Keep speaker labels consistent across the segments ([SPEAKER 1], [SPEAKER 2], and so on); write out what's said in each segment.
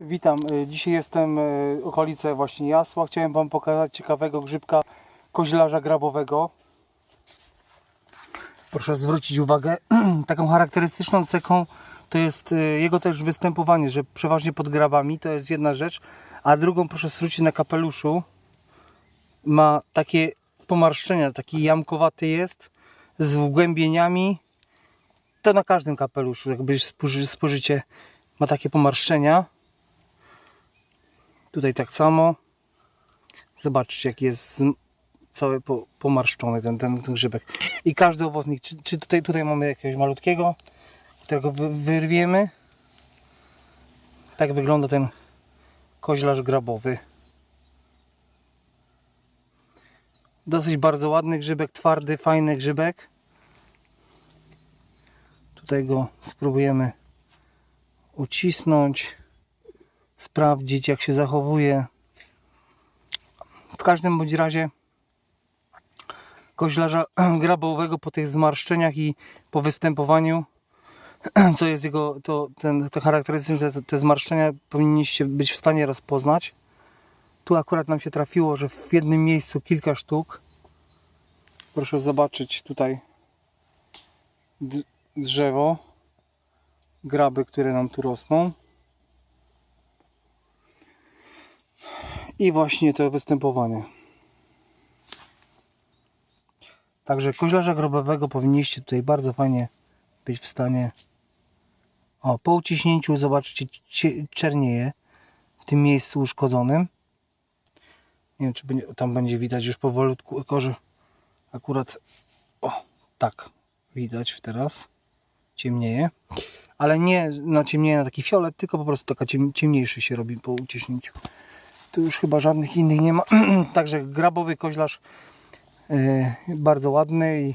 [SPEAKER 1] Witam, y, dzisiaj jestem y, okolice właśnie Jasła. Chciałem Wam pokazać ciekawego grzybka koźlarza grabowego. Proszę zwrócić uwagę, taką charakterystyczną cechą to jest y, jego też występowanie, że przeważnie pod grabami to jest jedna rzecz, a drugą proszę zwrócić na kapeluszu. Ma takie pomarszczenia, taki jamkowaty jest, z wgłębieniami. To na każdym kapeluszu, jakby spojrzy- spojrzycie, ma takie pomarszczenia. Tutaj tak samo. Zobaczcie, jak jest cały po, pomarszczony ten, ten, ten grzybek. I każdy owocnik, czy, czy tutaj, tutaj mamy jakiegoś malutkiego, którego wy, wyrwiemy. Tak wygląda ten koźlarz grabowy. Dosyć bardzo ładny grzybek, twardy, fajny grzybek. Tutaj go spróbujemy ucisnąć sprawdzić jak się zachowuje. W każdym bądź razie koźlarza grabowego po tych zmarszczeniach i po występowaniu, co jest jego, to, ten, to charakterystyczne, te, te zmarszczenia powinniście być w stanie rozpoznać. Tu akurat nam się trafiło, że w jednym miejscu kilka sztuk. Proszę zobaczyć tutaj drzewo, graby, które nam tu rosną. I właśnie to występowanie. Także koźlarza grobowego powinniście tutaj bardzo fajnie być w stanie. O, po uciśnięciu zobaczcie, cie- czernieje w tym miejscu uszkodzonym. Nie wiem, czy będzie, tam będzie widać już powolutku, że akurat o, tak widać teraz. Ciemnieje. Ale nie na ciemnieje na taki fiolet, tylko po prostu taka ciem, ciemniejszy się robi po uciśnięciu. Tu już chyba żadnych innych nie ma. Także grabowy koźlarz yy, bardzo ładny i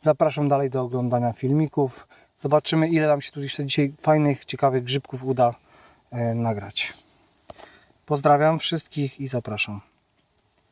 [SPEAKER 1] zapraszam dalej do oglądania filmików. Zobaczymy ile nam się tu jeszcze dzisiaj fajnych, ciekawych grzybków uda yy, nagrać. Pozdrawiam wszystkich i zapraszam.